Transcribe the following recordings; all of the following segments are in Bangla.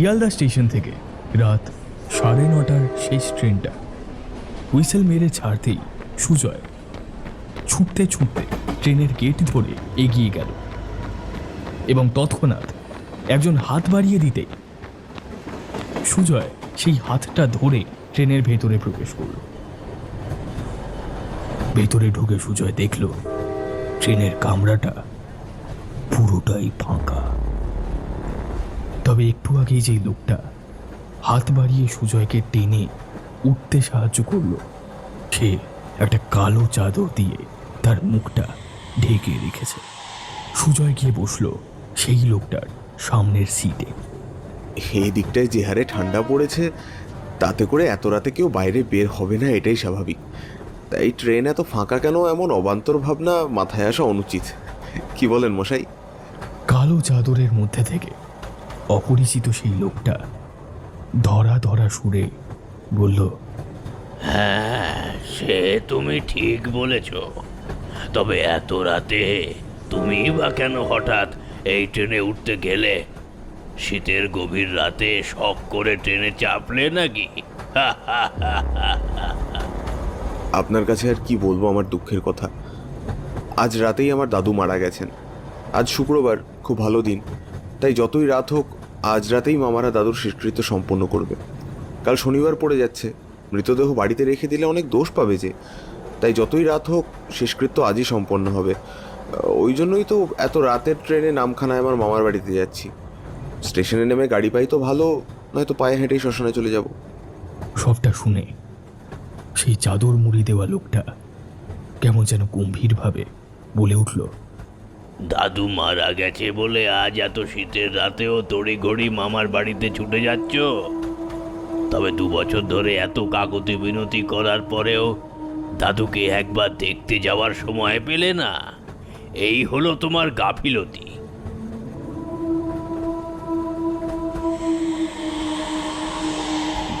শিয়ালদা স্টেশন থেকে রাত সাড়ে নটার শেষ ট্রেনটা হুইসেল মেরে ছাড়তেই সুজয় ছুটতে ছুটতে ট্রেনের গেট ধরে এগিয়ে গেল এবং তৎক্ষণাৎ একজন হাত বাড়িয়ে দিতে সুজয় সেই হাতটা ধরে ট্রেনের ভেতরে প্রবেশ করল। ভেতরে ঢুকে সুজয় দেখল ট্রেনের কামরাটা পুরোটাই ফাঁকা। তবে একটু আগেই যে লোকটা হাত বাড়িয়ে সুজয়কে টেনে উঠতে সাহায্য করল। সে একটা কালো চাদর দিয়ে তার মুখটা ঢেকে রেখেছে। সুজয় গিয়ে বসল সেই লোকটার সামনের সিটে এই দিকটায় যে হারে ঠান্ডা পড়েছে তাতে করে এত রাতে কেউ বাইরে বের হবে না এটাই স্বাভাবিক। তাই ট্রেন এত ফাঁকা কেন? এমন অবান্তর ভাবনা মাথায় আসা অনুচিত। কি বলেন মশাই? কালো চাদরের মধ্যে থেকে অপরিচিত সেই লোকটা ধরা ধরা সুরে বলল হ্যাঁ সে তুমি ঠিক বলেছ। তবে এত রাতে তুমি বা কেন হঠাৎ এই ট্রেনে উঠতে গেলে? শীতের গভীর রাতে শখ করে ট্রেনে চাপলে নাকি? আপনার কাছে আর কি বলব আমার দুঃখের কথা? আজ রাতেই আমার দাদু মারা গেছেন। আজ শুক্রবার খুব ভালো দিন। তাই যতই রাত হোক আজ রাতেই মামারা দাদুর শেষকৃত্য সম্পন্ন করবে। কাল শনিবার পড়ে যাচ্ছে। মৃতদেহ বাড়িতে রেখে দিলে অনেক দোষ পাবে যে। তাই যতই রাত হোক শেষকৃত্য আজই সম্পন্ন হবে। ওই জন্যই তো এত রাতের ট্রেনে নামখানায় আমার মামার বাড়িতে যাচ্ছি। স্টেশনে নেমে গাড়ি পাই তো ভালো, নয়তো পায়ে হেঁটেই শ্মশানে চলে যাব। সবটা শুনে সেই চাদর মুড়ি দেওয়া লোকটা কেমন যেন গম্ভীরভাবে বলে উঠল দাদু মারা গেছে বলে আজ এত শীতের রাতেও তড়ি ঘড়ি মামার বাড়িতে ছুটে যাচ্ছ? তবে দু বছর ধরে এত কাকতি বিনতি করার পরেও দাদুকে একবার দেখতে যাওয়ার সময় পেলে না। এই হলো তোমার গাফিলতি।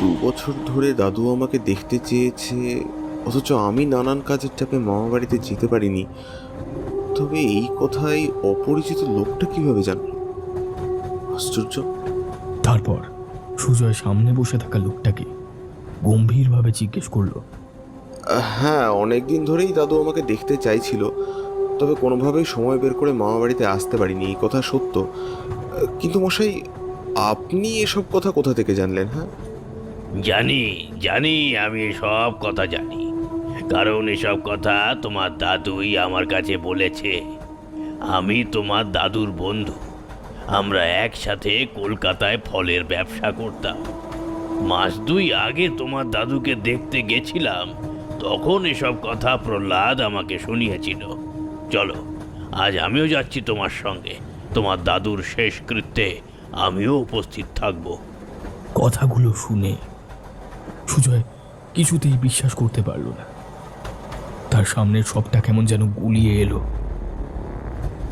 দু বছর ধরে দাদু আমাকে দেখতে চেয়েছে, অথচ আমি নানান কাজের চাপে মামা বাড়িতে যেতে পারিনি। তবে এই কথাই অপরিচিত লোকটা কীভাবে জানলো? আশ্চর্য। তারপর সুজয় সামনে বসে থাকা লোকটাকে গম্ভীরভাবে জিজ্ঞেস করল হ্যাঁ অনেক দিন ধরেই দাদু আমাকে দেখতে চাইছিল তবে কোনোভাবেই সময় বের করে মামা বাড়িতে আসতে পারিনি এই কথা সত্য। কিন্তু মশাই আপনি এসব কথা কোথা থেকে জানলেন হ্যাঁ? জানি জানি আমি সব কথা জানি। কারণ এসব কথা তোমার দাদুই আমার কাছে বলেছে। আমি তোমার দাদুর বন্ধু। আমরা একসাথে কলকাতায় ফলের ব্যবসা করতাম। মাস দুই আগে তোমার দাদুকে দেখতে গেছিলাম, তখন এসব কথা প্রহ্লাদ আমাকে শুনিয়েছিল। চলো, আজ আমিও যাচ্ছি তোমার সঙ্গে। তোমার দাদুর শেষকৃত্যে আমিও উপস্থিত থাকব। কথাগুলো শুনে সুজয় কিছুতেই বিশ্বাস করতে পারল না। তার সামনের সবটা কেমন যেন গুলিয়ে এলো।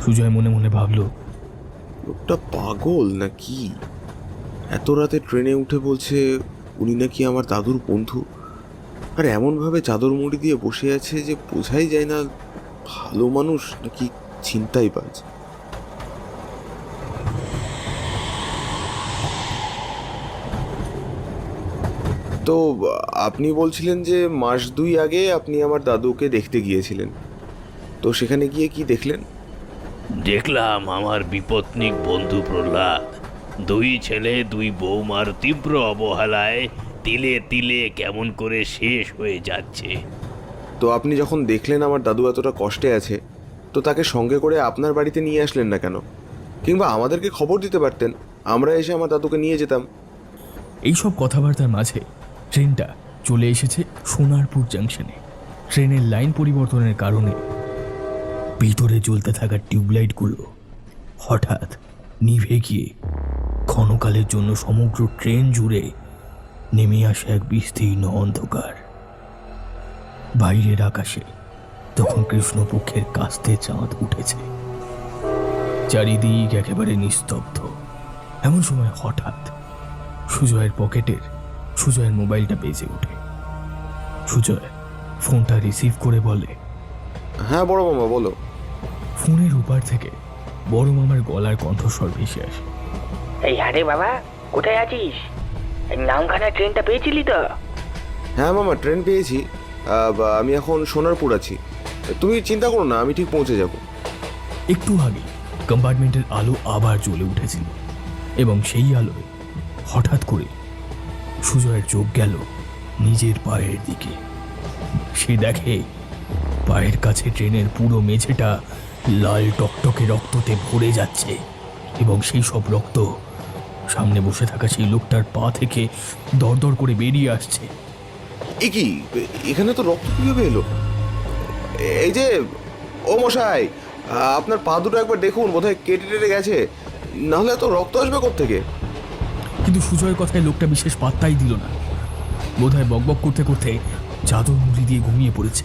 সুজয় মনে মনে ভাবল, লোকটা পাগল না কি এত রাতে ট্রেনে উঠে বলছে উনি নাকি আমার দাদুর বন্ধু। আর এমনভাবে চাদর মুড়ি দিয়ে বসে আছে যে বোঝাই যায় না, ভালো মানুষ নাকি চিন্তাই বাজ তো আপনি বলছিলেন যে মাস দুই আগে আপনি আমার দাদুকে দেখতে গিয়েছিলেন। তো সেখানে গিয়ে কি দেখলেন? দেখলাম আমার বিপত্নিক বন্ধু প্রহ্লাদ। দুই ছেলে দুই বৌমার তীব্র অবহেলায় তিলে তিলে কেমন করে শেষ হয়ে যাচ্ছে। তো আপনি যখন দেখলেন আমার দাদু এতটা কষ্টে আছে তো তাকে সঙ্গে করে আপনার বাড়িতে নিয়ে আসলেন না কেন? কিংবা আমাদেরকে খবর দিতে পারতেন আমরা এসে আমার দাদুকে নিয়ে যেতাম। এইসব কথাবার্তার মাঝে ট্রেনটা চলে এসেছে সোনারপুর জাংশনে। ট্রেনের লাইন পরিবর্তনের কারণে ভিতরে জ্বলতে থাকা টিউবলাইটগুলো হঠাৎ নিভে গিয়ে ক্ষণকালের জন্য সমগ্র ট্রেন জুড়ে নেমে আসে এক বিস্তীর্ণ অন্ধকার। বাইরের আকাশে তখন কৃষ্ণপক্ষের কাস্তে চাঁদ উঠেছে। চারিদিক একেবারে নিস্তব্ধ। এমন সময় হঠাৎ সুজয়ের পকেটের সুজয়ের মোবাইলটা বেজে ওঠে। সুজয় ফোনটা রিসিভ করে বলে হ্যাঁ বড় মামা বলো। ফোনের উপার থেকে বড় মামার গলার কণ্ঠস্বর ভেসে আসে। এই আরে বাবা কোথায় আছিস? এই নামখানা ট্রেনটা পেয়েছিলি তো? হ্যাঁ মামা ট্রেন পেয়েছি। আমি এখন সোনারপুর আছি। তুমি চিন্তা করো না আমি ঠিক পৌঁছে যাব। একটু আগে কম্পার্টমেন্টের আলো আবার জ্বলে উঠেছিল এবং সেই আলোয় হঠাৎ করে সুজয়ের চোখ গেল নিজের পায়ের দিকে। সে দেখে পায়ের কাছে ট্রেনের পুরো মেঝেটা লাল টকটকে রক্ততে ভরে যাচ্ছে এবং সেই সব রক্ত সামনে বসে থাকা সেই লোকটার পা থেকে দরদর করে বেরিয়ে আসছে। এ কি? এখানে তো রক্ত কীভাবে এলো? এই যে, ও মশাই, আপনার পা দুটো একবার দেখুন, বোধহয় কেটে টেটে গেছে। নাহলে এত রক্ত আসবে থেকে কিন্তু সুজয়ের কথায় লোকটা বিশেষ পাত্তাই দিল না। বোধহয় বকবক করতে করতে চাদর মুড়ি দিয়ে ঘুমিয়ে পড়েছে।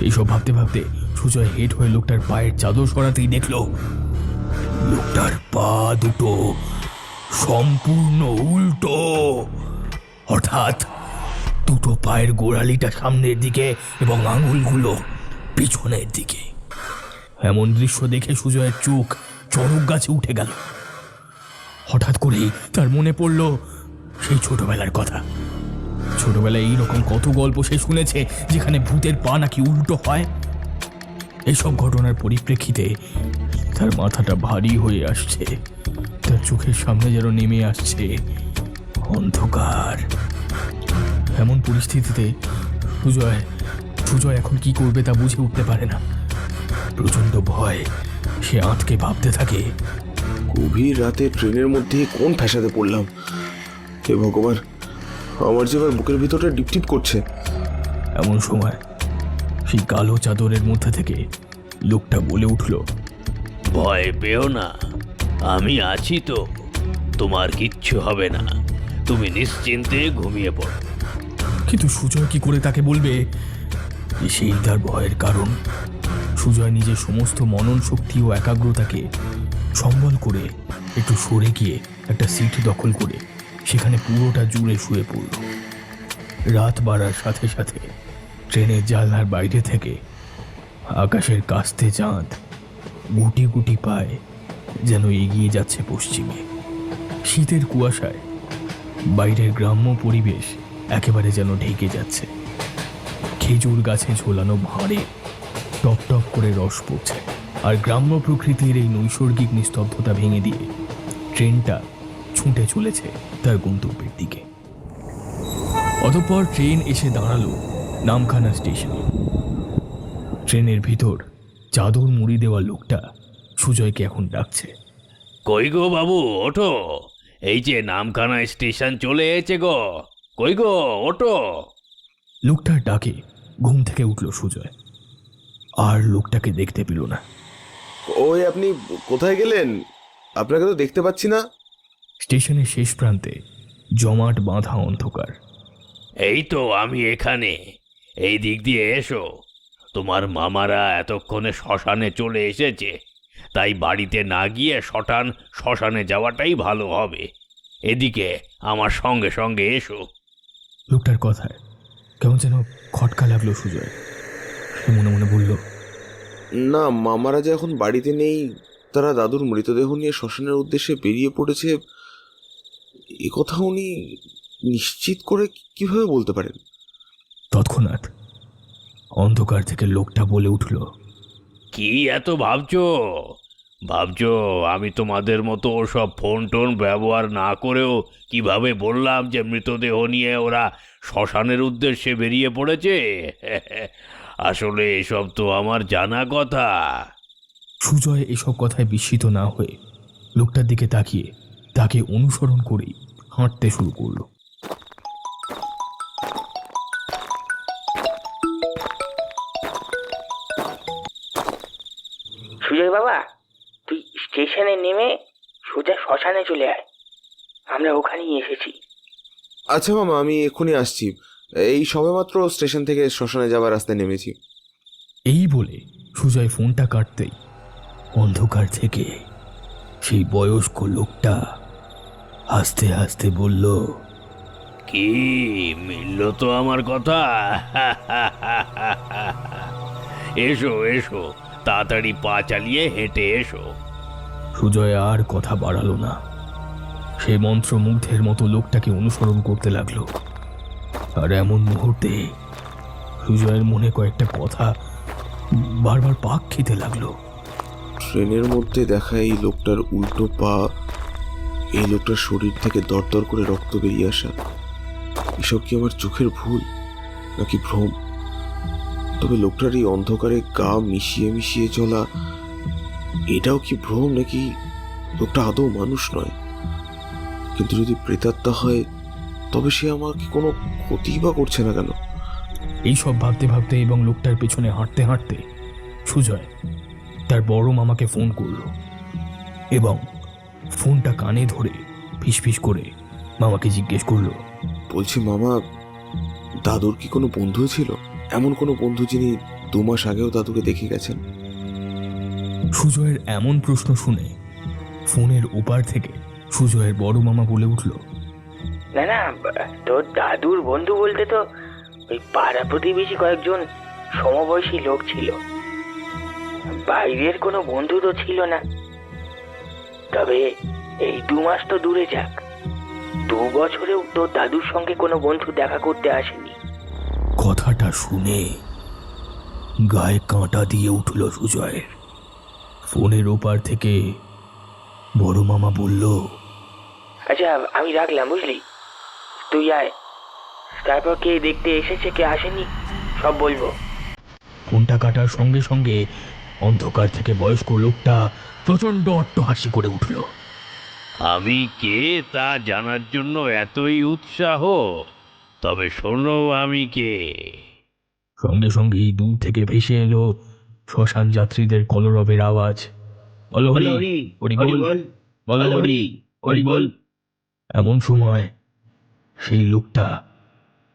এইসব ভাবতে ভাবতে সুজয় হেড হয়ে লোকটার পায়ের চাদর সরাতেই দেখল, লোকটার পা দুটো সম্পূর্ণ উল্টো। অর্থাৎ দুটো পায়ের গোড়ালিটা সামনের দিকে এবং আঙুলগুলো পিছনের দিকে। এমন দৃশ্য দেখে সুজয়ের চোখ চড়ক গাছে উঠে গেল। হঠাৎ করেই তার মনে পড়ল সেই ছোটবেলার কথা। ছোটবেলায় এইরকম কত গল্প সে শুনেছে, যেখানে ভূতের পা নাকি উল্টো হয়। এইসব ঘটনার পরিপ্রেক্ষিতে তার মাথাটা ভারী হয়ে আসছে। তার চোখের সামনে যেন নেমে আসছে অন্ধকার। এমন পরিস্থিতিতে সুজয় সুজয় এখন কি করবে তা বুঝে উঠতে পারে না। প্রচণ্ড ভয় সে আঁতকে ভাবতে থাকে। গভীর রাতে ট্রেনের মধ্যে কোন ফ্যাসাতে পড়লাম? হে ভগবান আমার যে এবার বুকের ভিতরটা ডিপটিপ করছে। এমন সময় সেই কালো চাদরের মধ্যে থেকে লোকটা বলে উঠল ভয় পেও না আমি আছি তো তোমার কিচ্ছু হবে না তুমি নিশ্চিন্তে ঘুমিয়ে পড়ো। কিন্তু সুজয় কি করে তাকে বলবে? যে সেই তার ভয়ের কারণ সুজয় নিজের সমস্ত মনন শক্তি ও একাগ্রতাকে সম্বল করে একটু সরে গিয়ে একটা সিট দখল করে সেখানে পুরোটা জুড়ে শুয়ে পড়ল। রাত বাড়ার সাথে সাথে ট্রেনের জানলার বাইরে থেকে আকাশের কাস্তে চাঁদ গুটি গুটি পায় যেন এগিয়ে যাচ্ছে পশ্চিমে। শীতের কুয়াশায় বাইরের গ্রাম্য পরিবেশ একেবারে যেন ঢেকে যাচ্ছে। খেজুর গাছে ঝোলানো ভাঁড়ে টপ টপ করে রস পড়ছে। আর গ্রাম্য প্রকৃতির এই নৈসর্গিক নিস্তব্ধতা ভেঙে দিয়ে ট্রেনটা ছুটে চলেছে তার গন্তব্যের দিকে। অতঃপর ট্রেন এসে দাঁড়াল নামখানা স্টেশনে। ট্রেনের ভিতর চাদর মুড়ি দেওয়া লোকটা সুজয়কে এখন ডাকছে। কই গো বাবু ওঠো। এই যে নামখানা স্টেশন চলে এসেছে গো। কই গো ওঠো। লোকটার ডাকে ঘুম থেকে উঠল সুজয়। আর লোকটাকে দেখতে পেল না। ওই আপনি কোথায় গেলেন? আপনাকে তো দেখতে পাচ্ছি না। স্টেশনের শেষ প্রান্তে জমাট বাঁধা অন্ধকার। এই তো আমি এখানে। এই দিক দিয়ে এসো। তোমার মামারা এতক্ষণে শ্মশানে চলে এসেছে। তাই বাড়িতে না গিয়ে শটান শ্মশানে যাওয়াটাই ভালো হবে। এদিকে আমার সঙ্গে সঙ্গে এসো। লোকটার কথায় কেমন যেন খটকা লাগল সুজয়। সে মনে মনে বলল না মামারা যে এখন বাড়িতে নেই তারা দাদুর মৃতদেহ নিয়ে শ্মশানের উদ্দেশ্যে বেরিয়ে পড়েছে এ কথা উনি নিশ্চিত করে কীভাবে বলতে পারেন? তৎক্ষণাৎ অন্ধকার থেকে লোকটা বলে উঠল কি এত ভাবছ? ভাবছ আমি তোমাদের মতো ওসব ফোন টোন ব্যবহার না করেও কীভাবে বললাম যে মৃতদেহ নিয়ে ওরা শ্মশানের উদ্দেশ্যে বেরিয়ে পড়েছে? আসলে এসব তো আমার জানা কথা। সুজয় এসব কথায় বিস্মিত না হয়ে লোকটার দিকে তাকিয়ে তাকে অনুসরণ করেই হাঁটতে শুরু করল। সুজয় বাবা তুই স্টেশনে নেমে সোজা শ্মশানে চলে আয়। আমরা ওখানেই এসেছি। আচ্ছা মামা আমি এক্ষুনি আসছি। এই সবেমাত্র স্টেশন থেকে শ্মশানে যাওয়ার রাস্তায় নেমেছি। এই বলে সুজয় ফোনটা কাটতেই অন্ধকার থেকে সেই বয়স্ক লোকটা হাসতে হাসতে বলল কি মিলল তো আমার কথা? এসো এসো তাড়াতাড়ি পা চালিয়ে হেঁটে এসো। সুজয় আর কথা বাড়ালো না। সে মন্ত্রমুগ্ধের মতো লোকটাকে অনুসরণ করতে লাগল। আর এমন মুহূর্তে সুজয়ের মনে কয়েকটা কথা বারবার পাক খেতে লাগল। ট্রেনের মধ্যে দেখা এই লোকটার উল্টো পা, এই লোকটার শরীর থেকে দরদর করে রক্ত বেরিয়ে আসা। এসব কি আমার চোখের ভুল নাকি ভ্রম? তবে লোকটার এই অন্ধকারে গা মিশিয়ে মিশিয়ে চলা, এটাও কি ভ্রম নাকি লোকটা আদৌ মানুষ নয়? কিন্তু যদি প্রেতাত্মা হয় তবে সে আমাকে কোনো ক্ষতি বা করছে না কেন? এইসব ভাবতে ভাবতে এবং লোকটার পেছনে হাঁটতে হাঁটতে সুজয় তার বড় মামাকে ফোন করল এবং ফোনটা কানে ধরে ফিসফিস করে মামাকে জিজ্ঞেস করল বলছি মামা দাদুর কি কোনো বন্ধু ছিল? এমন কোনো বন্ধু যিনি দু মাস আগেও দাদুকে দেখে গেছেন? সুজয়ের এমন প্রশ্ন শুনে ফোনের ওপার থেকে সুজয়ের বড় মামা বলে উঠল না না তোর দাদুর বন্ধু বলতে তো ওই পাড়া প্রতিবেশী কয়েকজন সমবয়সী লোক ছিল। বাইরের কোনো বন্ধু তো ছিল না। তবে এই দু মাস তো দূরে যাক। দু বছরেও তোর দাদুর সঙ্গে কোনো বন্ধু দেখা করতে আসেনি। কথাটা শুনে গায়ে কাঁটা দিয়ে উঠল সুজয়ের। ফোনের ওপার থেকে বড় মামা বলল আচ্ছা আমি রাখলাম বুঝলি? তুই আয়। তারপর কে দেখতে এসেছে কে আসেনি সব বলব। ফোনটা কাটার সঙ্গে সঙ্গে অন্ধকার থেকে বয়স্ক লোকটা প্রচণ্ড অট্টহাসি করে উঠল। আমি কে তা জানার জন্য এতই উৎসাহ? তবে শোনো আমি কে। সঙ্গে সঙ্গেই দূর থেকে ভেসে এলো শ্মশান যাত্রীদের কলরবের আওয়াজ। বলো হরি হরি বল। বলো। হরি হরি বল। এমন সময় সেই লোকটা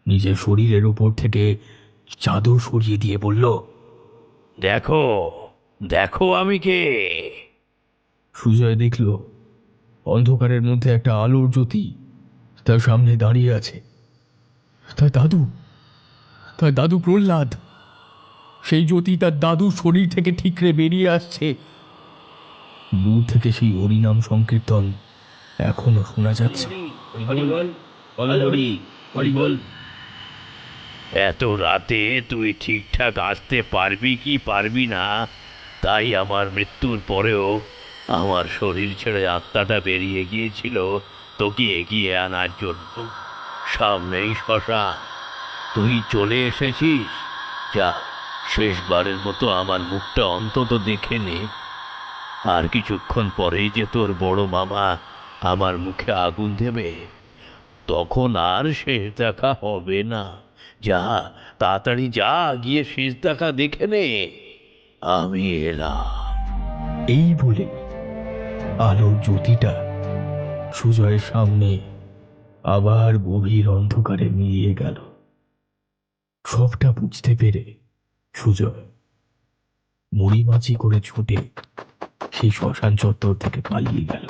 নিজের শরীরের উপর থেকে চাদর সরিয়ে দিয়ে বলল, দেখো দেখো আমি কে। সুজয় দেখল, অন্ধকারের মধ্যে একটা আলোর জ্যোতি তার সামনে দাঁড়িয়ে আছে। তার দাদু তার দাদু প্রহ্লাদ, সেই জ্যোতি তার দাদুর শরীর থেকে ঠিকরে বেরিয়ে আসছে। দূর থেকে সেই হরিনাম সংকীর্তন এখনও শোনা যাচ্ছে। এত রাতে তুই ঠিকঠাক আসতে পারবি কি পারবি না তাই আমার মৃত্যুর পরেও আমার শরীর ছেড়ে আত্মাটা বেরিয়ে গিয়েছিল তোকে এগিয়ে আনার জন্য। সামনেই শ্মশান। তুই চলে এসেছিস? যা শেষবারের মতো আমার মুখটা অন্তত দেখে নে। আর কিছুক্ষণ পরেই যে তোর বড় মামা আমার মুখে আগুন দেবে তখন আর শেষ দেখা হবে না। যা, তাড়াতাড়ি যা, গিয়ে শেষ দেখা দেখে নে। আমি এলাম। এই বলে আলোর জ্যোতিটা সুজয়ের সামনে আবার গভীর অন্ধকারে মিলিয়ে গেল। সবটা বুঝতে পেরে সুজয় মুড়িমাছি করে ছুটে সেই শ্মশান চত্বর থেকে পালিয়ে গেল।